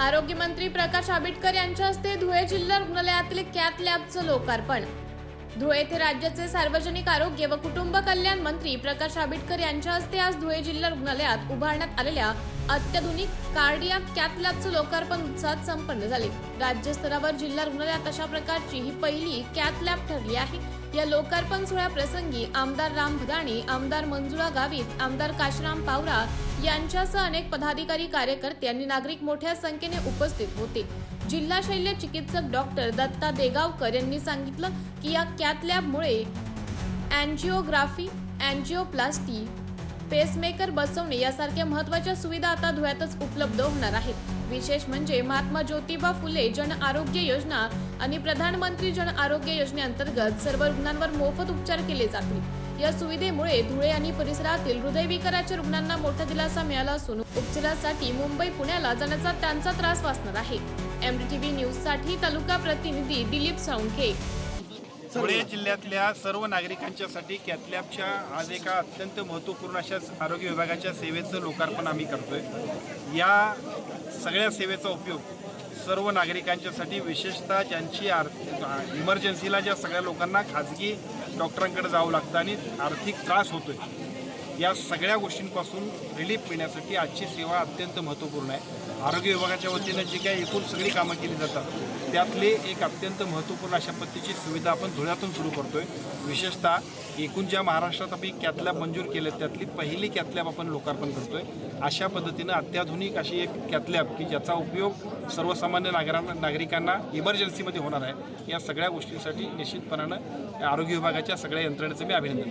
आरोग्यमंत्री प्रकाश आंबेडकर यांच्या हस्ते धुळे जिल्हा रुग्णालयातील कॅथ लॅबचं लोकार्पण. धुळे येथे राज्याचे सार्वजनिक आरोग्य व कुटुंब कल्याण मंत्री प्रकाश आंबेडकर यांच्या हस्ते आज धुळे जिल्हा रुग्णालयात उभारण्यात आलेल्या अत्याधुनिक कार्डियाक कॅथ लॅबचं लोकार्पण उत्साहात संपन्न झाले. राज्यस्तरावर जिल्हा रुग्णालयात अशा प्रकारची ही पहिली कॅथ लॅब ठरली आहे. या लोकार्पण सोहळ्याप्रसंगी आमदार राम भदाणी आमदार मंजुळा गावित आमदार काशराम पावरा यांच्यासह अनेक पदाधिकारी कार्यकर्ते आणि नागरिक मोठ्या संख्येने उपस्थित होते. जिल्हा शल्य चिकित्सक डॉक्टर दत्ता देगावकर यांनी सांगितलं की या कॅथ लॅबमुळे अँजिओग्राफी अँजिओप्लास्टी पेसमेकर बसवणे यासारख्या महत्त्वाच्या सुविधा आता धुळ्यातच उपलब्ध होणार आहेत. विशेष म्हणजे महात्मा ज्योतिबा फुले जन आरोग्य योजना आणि प्रधानमंत्री जन आरोग्य योजनेअंतर्गत सर्व रुग्णांवर मोफत उपचार केले जातील. या सुविधेमुळे धुळे आणि परिसरातील हृदयविकाराच्या रुग्णांना मोठा दिलासा मिळाला असून उपचारासाठी मुंबई पुण्याला जाण्याचा त्यांचा त्रास वाचणार आहे. एमडीटीव्ही न्यूजसाठी तालुका प्रतिनिधी दिलीप साळुंखे. धुळे जिल्ह्यातल्या सर्व नागरिकांच्यासाठी कॅथलॅबच्या आज एका अत्यंत महत्त्वपूर्ण अशा आरोग्य विभागाच्या सेवेचं लोकार्पण आम्ही करतोय. या सगळ्या सेवेचा उपयोग सर्व नागरिकांच्यासाठी विशेषतः ज्यांची आर्थिक इमर्जन्सीला ज्या सगळ्या लोकांना खाजगी डॉक्टरांकडे जावं लागतं आणि आर्थिक त्रास होतोय. या सगळ्या गोष्टींपासून रिलीफ मिळण्यासाठी आजची सेवा अत्यंत महत्त्वपूर्ण आहे. आरोग्य विभागाच्या वतीनं जी काही एकूण सगळी कामं केली जातात त्यातले एक अत्यंत महत्त्वपूर्ण अशा पद्धतीची सुविधा आपण धुळ्यातून सुरू करतो आहे विशेषतः एकूण ज्या महाराष्ट्रात आपण कॅथलॅब मंजूर केले त्यातली पहिली कॅथलॅब आपण लोकार्पण करतो आहे अशा पद्धतीनं अत्याधुनिक अशी एक कॅथलॅब की ज्याचा उपयोग सर्वसामान्य नागरांना नागरिकांना इमर्जन्सीमध्ये होणार आहे या सगळ्या गोष्टींसाठी निश्चितपणानं आरोग्य विभागाच्या सगळ्या यंत्रणेचं मी अभिनंदन